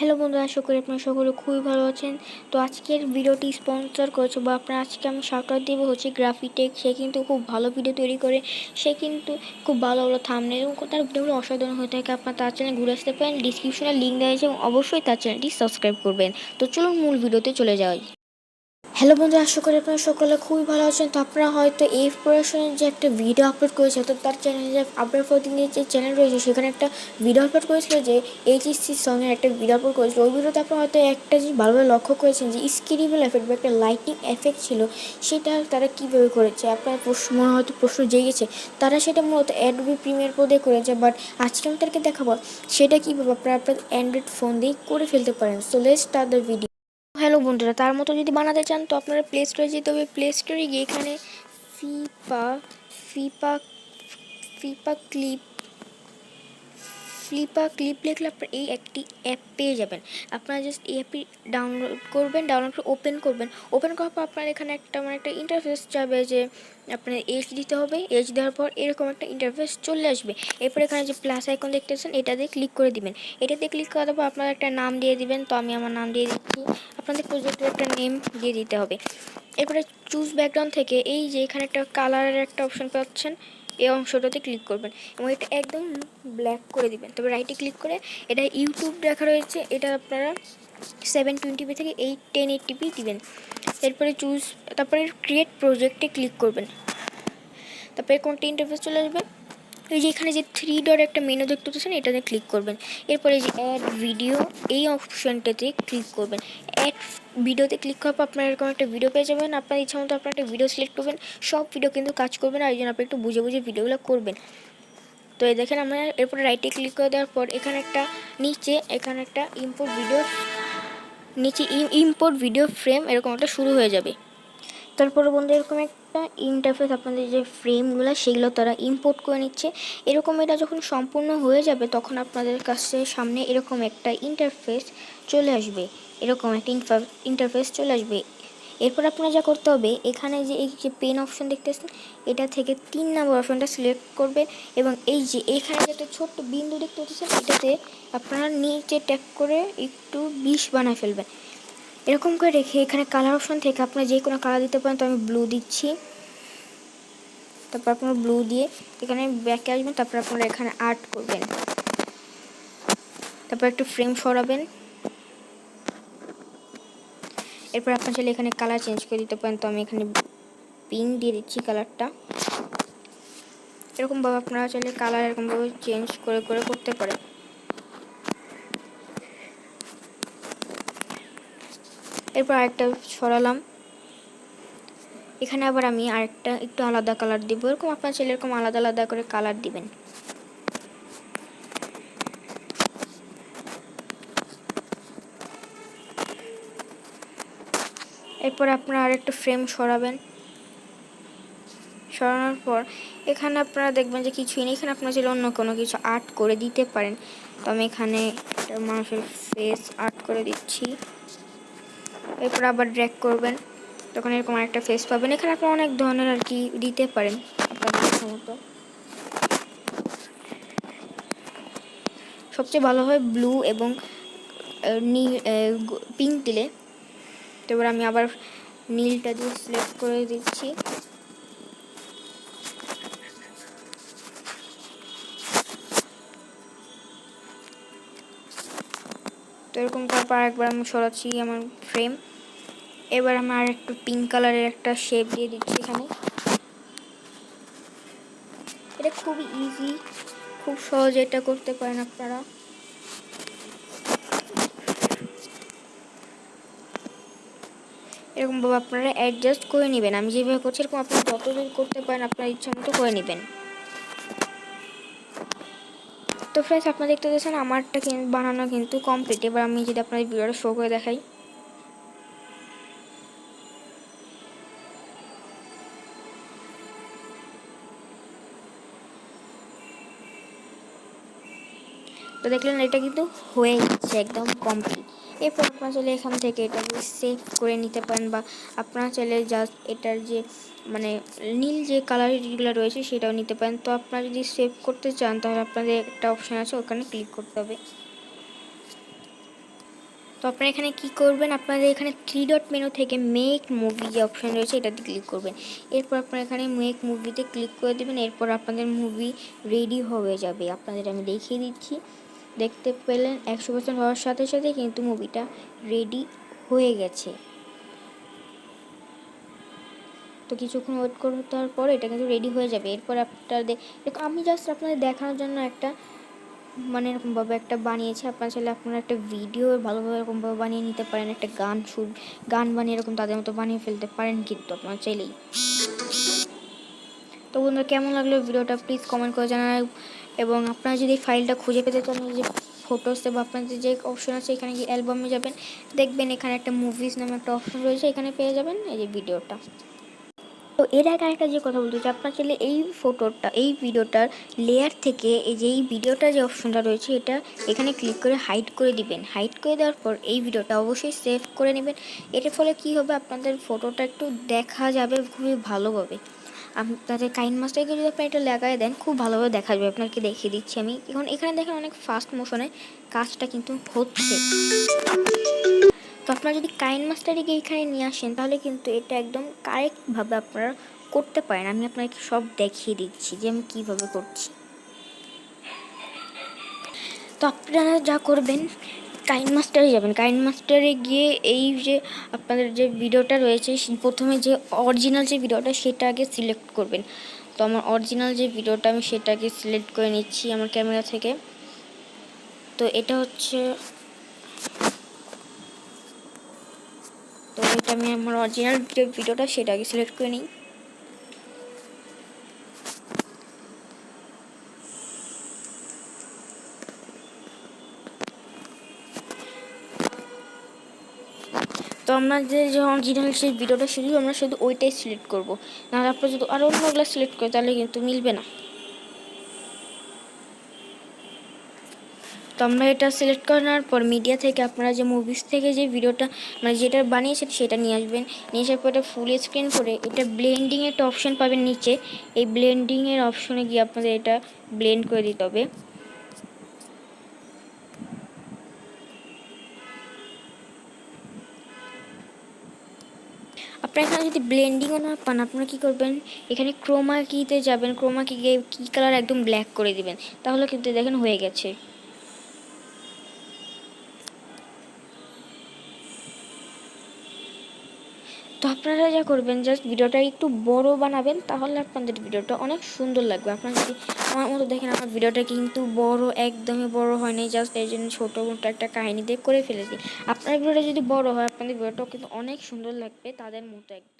Hello বন্ধুরা, আশা করি আপনারা সকলে খুবই ভালো আছেন। তো আজকের ভিডিওটি স্পন্সর করেছে বা আপনার আজকে আমি শাউটার দেবো হচ্ছে গ্রাফিটেক সে কিন্তু খুব ভালো ভিডিও তৈরি করে। সে কিন্তু খুব ভালো ভালো থামনে এবং তার ভিডিওগুলো অসাধারণ হয়ে থাকে। আপনার তার চ্যানেল ঘুরে আসতে পারেন ডিসক্রিপশনে লিঙ্ক দেওয়া হয়েছে এবং অবশ্যই তার চ্যানেলটি সাবস্ক্রাইব করবেন। তো চলুন মূল ভিডিওতে চলে যাই। হ্যালো বন্ধু আশা করি আপনারা সকলে খুবই ভালো আছেন। তো আপনারা হয়তো এই প্রোডাকশনের যে একটা ভিডিও আপলোড করেছে তো তার চ্যানেলে যে আপলোড প্রতিদিনের যে চ্যানেল রয়েছে, সেখানে একটা ভিডিও আপলোড করেছিল যে এইচএসসির সঙ্গে একটা ভিডিও আপলোড করেছিল। ওই ভিডিওতে আপনারা হয়তো একটা জিনিস ভালোভাবে লক্ষ্য করেছেন যে স্ক্রিনেবল এফেক্ট বা একটা লাইটিং এফেক্ট ছিল, সেটা তারা কীভাবে করেছে? আপনার প্রশ্ন, মনে হয়তো প্রশ্ন জেগেছে তারা সেটা মূলত অ্যাডবি প্রিমিয়ার পদে করেছে বাট আজকে আমি তাদেরকে দেখাবো, সেটা কীভাবে আপনারা আপনার অ্যান্ড্রয়েড ফোন দিয়ে করে ফেলতে পারেন। So let's start the video hello বন্ধুরা, তার মতো যদি বানাতে চান তো আপনারা প্লে স্টোরে যেতে হবে। প্লে স্টোরে গিয়ে এখানে ফিপা ফিপা ফিপা ক্লিপ ফ্লিপা ক্লিপ লিখলে আপনার এই একটি অ্যাপ পেয়ে যাবেন। আপনারা জাস্ট এই অ্যাপটি ডাউনলোড করবেন ডাউনলোড করে ওপেন করবেন। ওপেন করার পর আপনার এখানে একটা মানে একটা ইন্টারফেস যাবে যে আপনার এজ দিতে হবে। এজ দেওয়ার পর এরকম একটা ইন্টারফেস চলে আসবে। এরপর এখানে যে প্লাস আইকন দেখতে এটা দিয়ে ক্লিক করে দিবেন। এটাতে ক্লিক করার পর আপনারা একটা নাম দিয়ে দিবেন। তো আমি আমার নাম দিয়ে দিচ্ছি। আপনাদের প্রজেক্টের একটা নেম দিয়ে দিতে হবে। এরপরে চুজ ব্যাকগ্রাউন্ড থেকে এই যে এখানে একটা কালারের একটা অপশন পাচ্ছেন এই অংশটাতে ক্লিক করবেন এবং এটা একদম ব্ল্যাক করে দিবেন। তবে রাইটে ক্লিক করে এটা ইউটিউব দেখা রয়েছে, এটা আপনারা সেভেন টোয়েন্টিপি থেকে এইট টেন এইটটিপি দেবেন। এরপরে চুজ তারপরে ক্রিয়েট প্রজেক্টে ক্লিক করবেন। তারপরে কোনটি ইন্টারফেস চলে আসবে? এই যে এখানে যে থ্রি ডট একটা মেনু দেখতে পাচ্ছেন, এটাতে ক্লিক করবেন। এরপরে যে অ্যাড ভিডিও এই অপশানটাতে ক্লিক করবেন। অ্যাড ভিডিওতে ক্লিক করার পর আপনার এরকম একটা ভিডিও পেয়ে যাবেন। আপনার ইচ্ছা মতো আপনার একটা ভিডিও সিলেক্ট করবেন। সব ভিডিও কিন্তু কাজ করবেন আর এই জন্য আপনি একটু বুঝে বুঝে ভিডিওগুলো করবেন। তো এই দেখেন আমরা এরপরে রাইটে ক্লিক করে দেওয়ার পর এখানে একটা নিচে, এখানে একটা ইম্পোর্ট ভিডিও নিচে ইম্পোর্ট ভিডিও ফ্রেম এরকম একটা শুরু হয়ে যাবে। তারপরে বন্ধু এরকম একটা ইন্টারফেস আপনাদের যে ফ্রেমগুলো সেগুলো তারা ইম্পোর্ট করে নিচ্ছে। এরকম এটা যখন সম্পূর্ণ হয়ে যাবে, তখন আপনাদের কাছে সামনে এরকম একটা ইন্টারফেস চলে আসবে। এরকম একটা ইন্টারফেস চলে আসবে। এরপর আপনারা যা করতে হবে, এখানে যে, এই যে পেন অপশন দেখতেছেন, এটা থেকে তিন নম্বর অপশনটা সিলেক্ট করবেন এবং এই যে এইখানে যে একটা ছোট্ট বিন্দু দেখতে পাচ্ছেন, এটাতে আপনারা নিচে ট্যাপ করে একটু বিষ বানায় ফেলবেন। এরকম করে রেখে এখানে কালার অপশন থেকে আপনারা যে কোনো কালার দিতে পারেন, তো আমি ব্লু দিচ্ছি। তারপর আপনারা ব্লু দিয়ে এখানে ব্যাকে আসবেন, তারপর আপনারা এখানে আর্ট করবেন। তারপর একটু ফ্রেম সরাবেন। এরপর আপনার চাইলে এখানে কালার চেঞ্জ করে দিতে পারেন, তো আমি এখানে পিঙ্ক দিয়ে দিচ্ছি কালারটা এরকমভাবে আপনারা চাইলে কালার এরকমভাবে চেঞ্জ করে করে করতে পারেন। এরপর আরেকটা সরালাম এখানে আবার আমি আরেকটা একটু আলাদা কালার দিব। এরকম আপনার ছেলে এরকম আলাদা আলাদা করে কালার দিবেন। এরপর আপনারা আরেকটা ফ্রেম সরাবেন। সরানোর পর এখানে আপনারা দেখবেন যে কিছুই নেই। এখানে আপনারা চাইলে অন্য কোনো কিছু আর্ট করে দিতে পারেন। তো আমি এখানে মানুষের ফেস আর্ট করে দিচ্ছি। এরপর আবার ড্র্যাক করবেন। তখন এরকম একটা ফেস পাবেন। এখানে আপনি অনেক ধরনের আর কি দিতে পারেন আপনাদের মতো। সবচেয়ে ভালো হয় ব্লু এবং পিঙ্ক দিলে। তারপর আমি আবার নীলটা দিয়ে সিলেক্ট করে দিচ্ছি। তো এরকম তারপর একবার আমি সরাচ্ছি আমার ফ্রেম এবার আমি আর একটু পিঙ্ক কালারের একটা শেপ দিয়ে দিচ্ছি এখানে। এটা খুবই ইজি খুব সহজে এটা করতে পারেন আপনারা। এরকমভাবে আপনারা অ্যাডজাস্ট করে নেবেন। আমি যেভাবে করছি, এরকম আপনারা যতদিন করতে পারেন, আপনার ইচ্ছা মতো করে নেবেন। তো ফ্রেন্ডস আপনারা দেখতে পাচ্ছেন, আমারটা বানানো কিন্তু কমপ্লিট এবার আমি যদি আপনাদের ভিডিওটা শো করে দেখাই। তো দেখলেন এটা কিন্তু হয়ে যাচ্ছে একদম কমপ্লিট এরপর আপনারা চাইলে এখান থেকে এটাকে সেভ করে নিতে পারেন বা আপনারা চাইলে জাস্ট এটার যে মানে নীল যে কালারগুলো রয়েছে সেটাও নিতে পারেন। তো আপনারা যদি সেভ করতে চান তাহলে আপনাদের একটা অপশান আছে, ওখানে ক্লিক করতে হবে। তো আপনারা এখানে কি করবেন? আপনাদের এখানে থ্রি ডট মেনু থেকে মেক মুভি যে অপশান রয়েছে এটাতে ক্লিক করবেন। এরপর আপনারা এখানে মেক মুভিতে ক্লিক করে দেবেন। এরপর আপনাদের মুভি রেডি হয়ে যাবে। আপনাদের আমি দেখিয়ে দিচ্ছি। দেখতে পেলেন একশো পার্সেন্ট হওয়ার সাথে সাথে কিন্তু মুভিটা রেডি হয়ে গেছে। তো কিছুক্ষণ ওয়েট হওয়ার পর এটা কিন্তু রেডি হয়ে যাবে। এরপর আপনাদের আমি জাস্ট আপনাদের দেখানোর জন্য একটা মানে এরকমভাবে একটা বানিয়েছে। আপনার চাইলে আপনারা একটা ভিডিও ভালোভাবে এরকমভাবে বানিয়ে নিতে পারেন, একটা গান শুট গান বানিয়ে এরকম তাদের মতো বানিয়ে ফেলতে পারেন কিন্তু আপনারা চাইলেই। তো বন্ধুরা, কেমন লাগল ভিডিওটা প্লিজ কমেন্ট করে জানান এবং আপনারা যদি ফাইলটা খুঁজে পেতে চান যে ফটোসে বা আপনাদের যে অপশন আছে, এখানে গিয়ে অ্যালবামে যাবেন। দেখবেন এখানে একটা মুভিস নামে একটা অপশন রয়েছে, এখানে পেয়ে যাবেন এই যে ভিডিওটা তো এর আগে আরেকটা যে কথা বলতে চাই, আপনার চাইলে এই ফটোটা এই ভিডিওটার লেয়ার থেকে এই যে এই ভিডিওটা যে অপশনটা রয়েছে, এটা এখানে ক্লিক করে হাইড করে দিবেন। হাইড করে দেওয়ার পর এই ভিডিওটা অবশ্যই সেভ করে নেবেন। এটার ফলে কি হবে? আপনাদের ফটোটা একটু দেখা যাবে, খুবই ভালোভাবে আপনাদের কাইন মাস্টারকে যদি আপনি এটা লাগাই দেন, খুব ভালোভাবে দেখা যাবে আপনাকে দেখিয়ে দিচ্ছি আমি। এখন এখানে দেখেন অনেক ফাস্ট মোশনে কাজটা কিন্তু হচ্ছে। তো আপনারা যদি কাইন মাস্টারিকে এখানে নিয়ে আসেন, তাহলে কিন্তু এটা একদম কারেক্টভাবে আপনারা করতে পারেন। আমি আপনাকে সব দেখিয়ে দিচ্ছি যে আমি কীভাবে করছি। তো আপনারা যা করবেন কাইন মাস্টারে যাবেন। কাইন মাস্টারে গিয়ে এই যে আপনাদের যে ভিডিওটা রয়েছে প্রথমে যে অরিজিনাল যে ভিডিওটা সেটা আগে সিলেক্ট করবেন। তো আমার অরিজিনাল যে ভিডিওটা আমি সেটাকে সিলেক্ট করে নিচ্ছি আমার ক্যামেরা থেকে। তো এটা হচ্ছে, তো এটা আমি আমার অরিজিনাল যে ভিডিওটা সেটাকে সিলেক্ট করে নিই। তো আমরা যে যে সেই ভিডিওটা শুধু আমরা শুধু ওইটাই সিলেক্ট করব। নাহলে আপনার যদি আরও অন্যগুলো সিলেক্ট করে, তাহলে কিন্তু মিলবে না। তো আমরা এটা সিলেক্ট করে নেওয়ার পর মিডিয়া থেকে আপনারা যে মুভিস থেকে যে ভিডিওটা মানে যেটা বানিয়েছেন সেটা নিয়ে আসবেন। নিয়ে আসার পর এটা ফুল স্ক্রিন করে এটা ব্লেন্ডিং একটা অপশন পাবেন নিচে। এই ব্লেন্ডিংয়ের অপশনে গিয়ে আপনাদের এটা ব্লেন্ড করে দিতে হবে। আপনারা এখানে যদি ব্লেন্ডিংও না পান, আপনারা কী করবেন? এখানে ক্রোমা কিতে যাবেন। ক্রোমা কি গিয়ে কী কালার একদম ব্ল্যাক করে দিবেন। তাহলে কিন্তু দেখেন হয়ে গেছে। আপনারা যা করবেন জাস্ট ভিডিওটা একটু বড় বানাবেন, তাহলে আপনাদের ভিডিওটা অনেক সুন্দর লাগবে। আপনারা যদি আমার মতো দেখেন, আমার ভিডিওটা কিন্তু বড়, একদমই বড় হয়নি জাস্ট এই জন্য ছোটো মোটো একটা কাহিনী দিয়ে করে ফেলেছি। আপনার ভিডিওটা যদি বড় হয়, আপনাদের ভিডিওটাও কিন্তু অনেক সুন্দর লাগবে, তাদের মতো একদম।